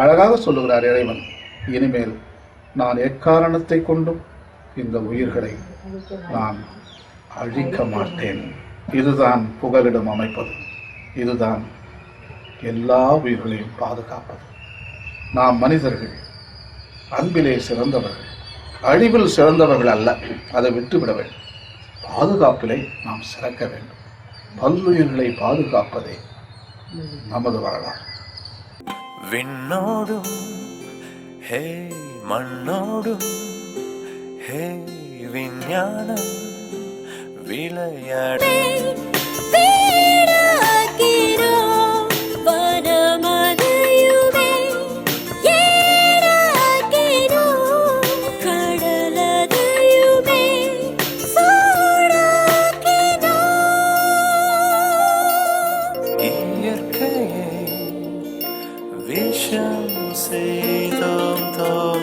அழகாக சொல்லுகிறார் இறைவன் இனிமேல் நான் எக்காரணத்தை கொண்டும் இந்த உயிர்களை நான் அழிக்க மாட்டேன். இதுதான் புகலிடம் அமைப்பது. இதுதான் எல்லா உயிர்களையும் பாதுகாப்பது. நாம் மனிதர்கள் அன்பிலே சிறந்தவர்கள் அழிவில் சிறந்தவர்கள் அல்ல அதை விட்டுவிட வேண்டும். பாதுகாப்பிலே நாம் சிறக்க வேண்டும். பல்லுயிர்களை பாதுகாப்பதே நமது வரலாறு. விண்ணோடும் ஹே மண்ணோடும் ஹே விஞ்ஞானம் விளையாடு. 相随等等。